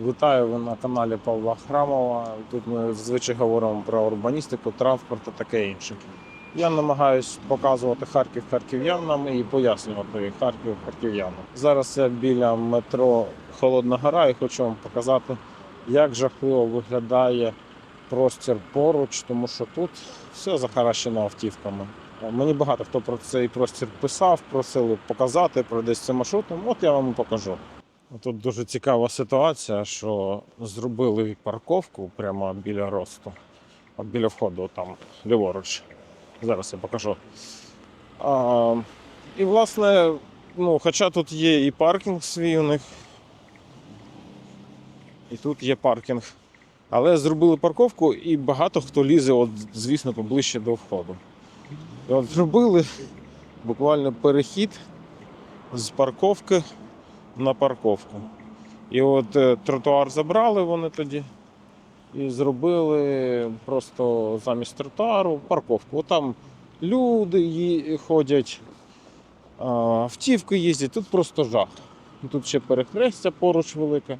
Вітаю ви на каналі Павла Храмова. Тут ми зазвичай говоримо про урбаністику, транспорт та таке інше. Я намагаюсь показувати Харків харків'янам і пояснювати Харків харків'янам. Зараз я біля метро Холодна Гора і хочу вам показати, як жахливо виглядає простір поруч, тому що тут все захаращено автівками. Мені багато хто про цей простір писав, просили показати, пройдись цим маршрутом. От я вам і покажу. Тут дуже цікава ситуація, що зробили парковку прямо біля росту, от біля входу, там ліворуч. Зараз я покажу. А, і, власне, ну, хоча тут є і паркінг свій у них, і тут є паркінг. Але зробили парковку і багато хто лізе, от, звісно, поближче до входу. І от зробили буквально перехід з парковки на парковку. І от е, тротуар забрали вони тоді і зробили просто замість тротуару парковку. От там люди ходять, автівки їздять, тут просто жах. Тут ще перехрестя поруч велике.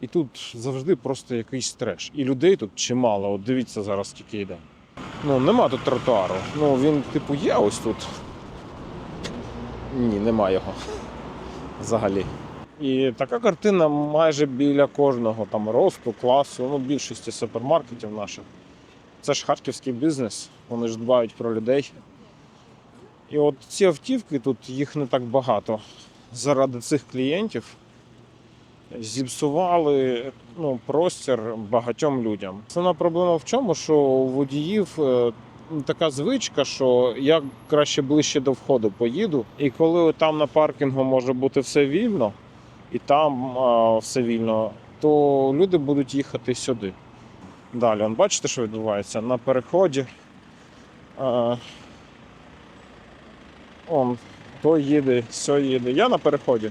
І тут завжди просто якийсь треш. І людей тут чимало. От дивіться зараз, скільки йде. Ну, нема тут тротуару. Ну, він, типу, є ось тут. Ні, нема його взагалі. І така картина майже біля кожного там росту, класу, ну, більшості супермаркетів наших. Це ж харківський бізнес, вони ж дбають про людей. І от ці автівки тут їх не так багато. Заради цих клієнтів зіпсували ну, простір багатьом людям. Основна проблема в чому, що у водіїв е, така звичка, що я краще ближче до входу поїду, і коли там на паркінгу може бути все вільно, і там все вільно, то люди будуть їхати сюди. Далі, он, бачите, що відбувається? На переході. Он, то їде, сьо їде. Я на переході.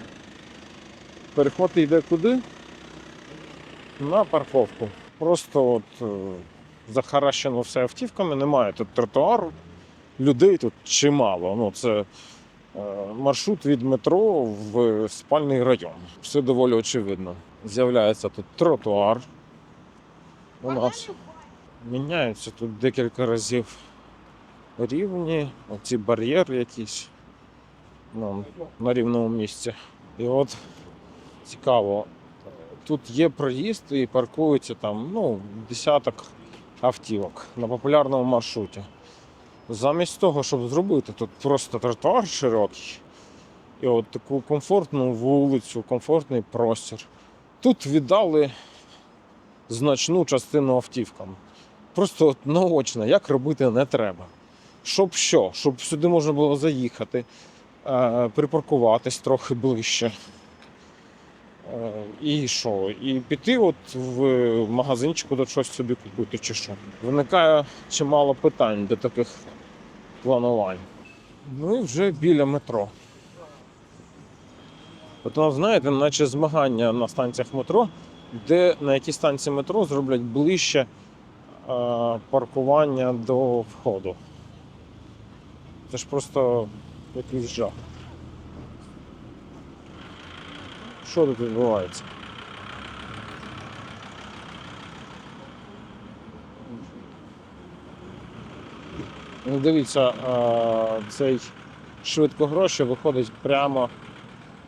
Переход йде куди? На парковку. Просто от е, захаращено все автівками, немає тут тротуару. Людей тут чимало. Ну, це маршрут від метро в спальний район. Все доволі очевидно. З'являється тут тротуар. У нас міняються тут декілька разів рівні, оці бар'єри якісь ну, на рівному місці. І от цікаво, тут є проїзд і паркується там ну, десяток автівок на популярному маршруті. Замість того, щоб зробити тут просто тротуар широкий і от таку комфортну вулицю, комфортний простір. Тут віддали значну частину автівкам. Просто от наочно, як робити не треба. Щоб що? Щоб сюди можна було заїхати, е, припаркуватись трохи ближче. Е, І що? І піти от в магазинчику до щось собі купити чи що. Виникає чимало питань до таких планувань. Ну і вже біля метро. От воно, знаєте, наче змагання на станціях метро, де на якій станції метро зроблять ближче е, паркування до входу. Це ж просто якийсь жах. Що тут відбувається? Ну, дивіться, е, цей швидкогроші виходить прямо,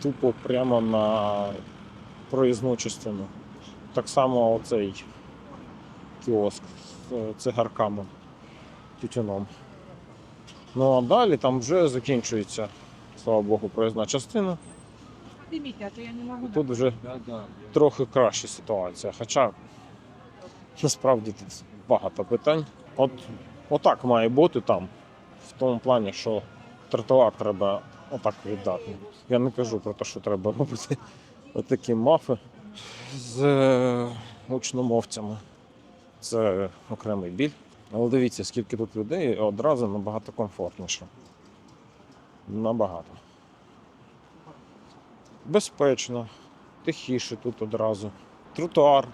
тупо прямо на проїзну частину. Так само оцей кіоск з е, цигарками, тютюном. Ну а далі там вже закінчується, слава Богу, проїзна частина. Поднимите, то я не могу. Тут вже трохи краща ситуація. Хоча насправді тут багато питань. От отак має бути там, в тому плані, що тротуар треба отак віддати. Я не кажу про те, що треба робити отакі мафи з е, гучномовцями. Це окремий біль. Але дивіться, скільки тут людей одразу набагато комфортніше. Набагато. Безпечно, тихіше тут одразу. Тротуар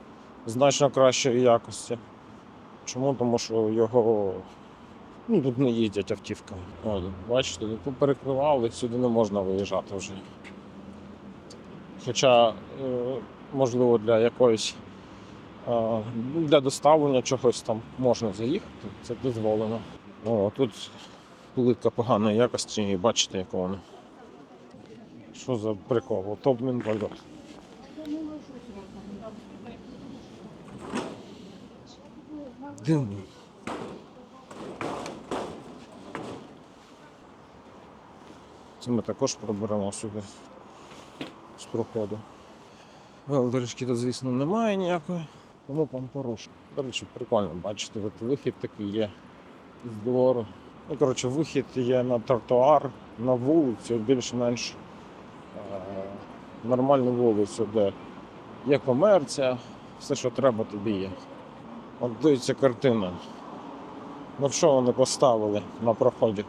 значно кращої якості. Чому? Тому що його ну, тут не їздять автівками. От, бачите, тут перекривали, сюди не можна виїжджати вже. Хоча е, можливо, для якоїсь е, для доставлення чогось там можна заїхати, це дозволено. О, тут плитка поганої якості, і бачите, яка вона. Що за прикол? От обмін. Дивно. Це ми також проберемо сюди з проходу. Велдорожки тут, звісно, немає ніякої, тому там порушено. До речі, прикольно бачите, от вихід такий є з двору. Ну, коротше, вихід є на тротуар, на вулицю, більш-менш е- нормальну вулицю, де є комерція, все, що треба, тобі є. От дивіться картина. Ну що вони поставили на проході?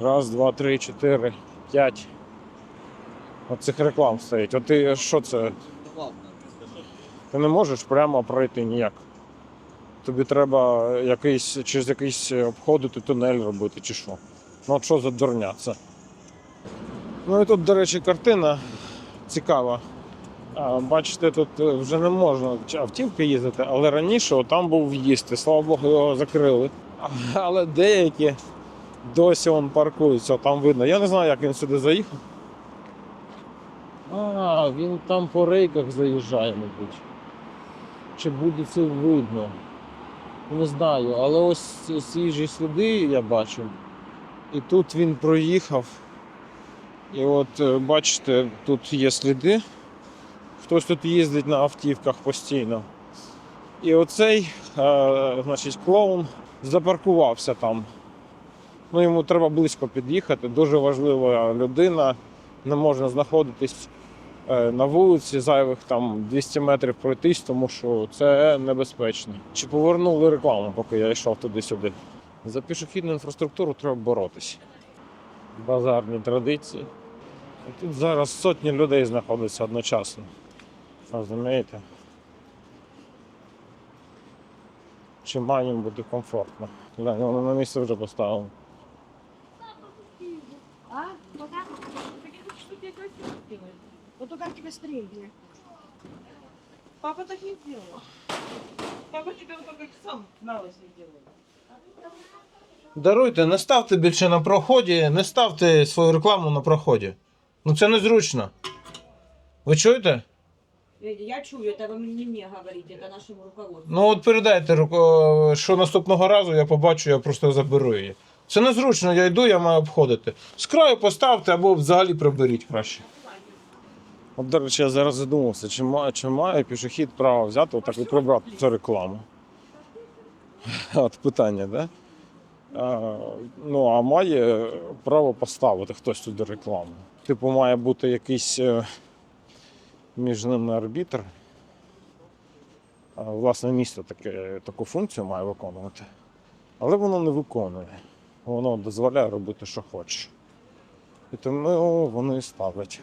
Раз, два, три, чотири, п'ять. Оцих реклам стоїть. От ти що це? Ти не можеш прямо пройти ніяк. Тобі треба якийсь, через якийсь обходити тунель робити чи що. Ну от що за дурня це? Ну і тут, до речі, картина цікава. Бачите, тут е, вже не можна автівки їздити, але раніше там був в'їзд, і слава Богу, його закрили. Але деякі досі он паркуються, там видно. Я не знаю, як він сюди заїхав. А, він там по рейках заїжджає, мабуть. Чи буде це видно? Не знаю, але ось свіжі сліди я бачу. І тут він проїхав. І от е, бачите, тут є сліди. Хтось тут їздить на автівках постійно. І оцей, е, значить, клоун запаркувався там. Ну, йому треба близько під'їхати. Дуже важлива людина. Не можна знаходитись е, на вулиці, зайвих там 200 метрів пройтись, тому що це небезпечно. Чи повернули рекламу, поки я йшов туди-сюди. За пішохідну інфраструктуру треба боротися. Базарні традиції. Тут зараз сотні людей знаходяться одночасно. Розумієте? Чи має їм бути комфортно? Глянь, вони на місце вже поставили. А? Вот только тебе среднее. Папа так не сделал. Папа тебе вот только сам малость не делает. Даруйте, не ставте більше на проході, не ставте свою рекламу на проході. Ну це незручно. Ви чуєте? Я чую, это вы не мне говорите, это нашему руководству. Ну от передайте, руко- що наступного разу я побачу, я просто заберу її. Це незручно, я йду, я маю обходити. З краю поставте або взагалі приберіть краще. От, до речі, я зараз задумався, чи має, чи має пішохід право взяти отак і прибрати цю рекламу. От питання, да? А, ну, а має право поставити хтось туди рекламу. Типу, має бути якийсь е, між ними арбітр. Власне, місто таке, таку функцію має виконувати. Але воно не виконує. Воно дозволяє робити, що хоче. І тому вони ставлять.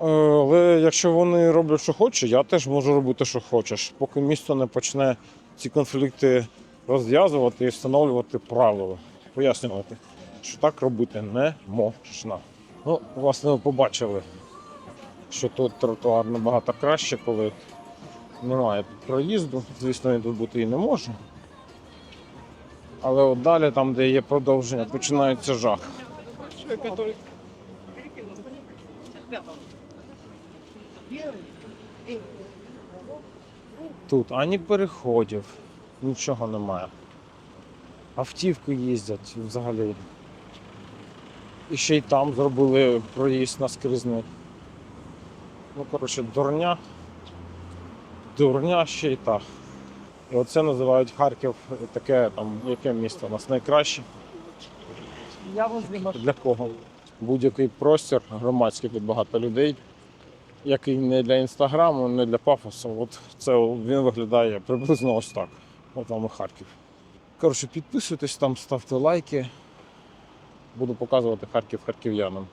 Е, Але якщо вони роблять, що хочуть, я теж можу робити, що хочеш. Поки місто не почне ці конфлікти розв'язувати і встановлювати правила, пояснювати, що так робити не можна. Ну, власне, ви побачили, що тут тротуар набагато краще, коли немає проїзду. Звісно, він тут бути і не може. Але от далі, там, де є продовження, починається жах. Тут ані переходів, нічого немає. Автівки їздять взагалі. І ще й там зробили проїзд наскрізний. Ну, коротше, дурня. Дурня ще й та. І оце називають Харків таке там, яке місто у нас найкраще. Я. Для кого? Будь-який простір громадський тут багато людей, який не для інстаграму, не для пафосу. От це він виглядає приблизно ось так. От вам і Харків. Коротше, підписуйтесь там, ставте лайки. Буду показувати Харків харків'янам.